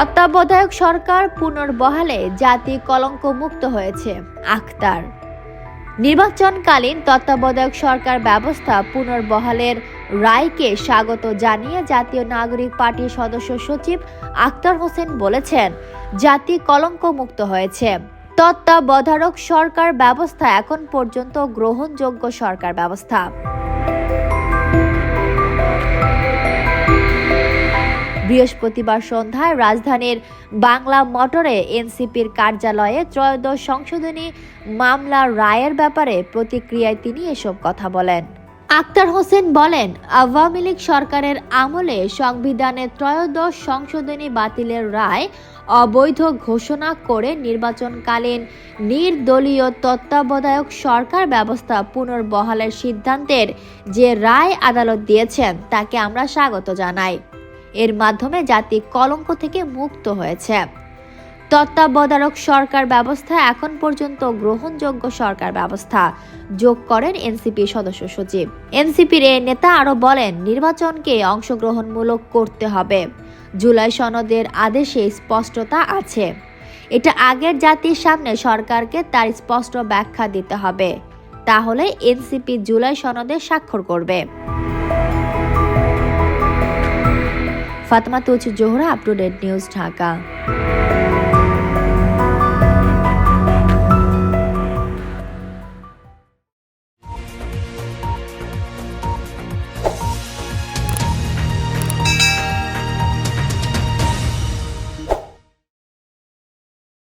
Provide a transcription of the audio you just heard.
তত্ত্বাবধায়ক সরকার পুনর্বহালে জাতি কলঙ্ক মুক্ত হয়েছে। আখতার। নির্বাচনকালীন তত্ত্বাবধায়ক সরকার ব্যবস্থা পুনর্বহালের রায়কে স্বাগত জানিয়ে জাতীয় নাগরিক পার্টির সদস্য সচিব আখতার হোসেন বলেছেন, জাতি কলঙ্ক মুক্ত হয়েছে। তত্ত্বাবধায়ক সরকার ব্যবস্থা এখন পর্যন্ত গ্রহণযোগ্য সরকার ব্যবস্থা। বৃহস্পতিবার সন্ধ্যায় রাজধানীর বাংলা মোটরে এনসিপির কার্যালয়ে ত্রয়োদশ সংশোধনী মামলা রায়ের ব্যাপারে প্রতিক্রিয়ায় তিনি এসব কথা বলেন। আক্তার হোসেন বলেন, আওয়ামী লীগ সরকারের আমলে সংবিধানের ত্রয়োদশ সংশোধনী বাতিলের রায় অবৈধ ঘোষণা করে নির্বাচনকালীন নির্দলীয় তত্ত্বাবধায়ক সরকার ব্যবস্থা পুনর্বহালের সিদ্ধান্তের যে রায় আদালত দিয়েছেন, তাকে আমরা স্বাগত জানাই। এর মাধ্যমে জাতি কলঙ্ক থেকে মুক্ত হয়েছে। তত্ত্বাবধারক সরকার ব্যবস্থা এখন পর্যন্ত গ্রহণযোগ্য সরকার ব্যবস্থা, যোগ করেন এনসিপি সদস্য সচিব। এনসিপির এ নেতা আরও বলেন, নির্বাচনকে অংশগ্রহণমূলক করতে হবে। জুলাই সনদের আদেশে স্পষ্টতা আছে। এটা আগের জাতির সামনে সরকারকে তার স্পষ্ট ব্যাখ্যা দিতে হবে। তাহলে এনসিপি জুলাই সনদে স্বাক্ষর করবে। Fatema Tuz Zohra up to date news Dhaka.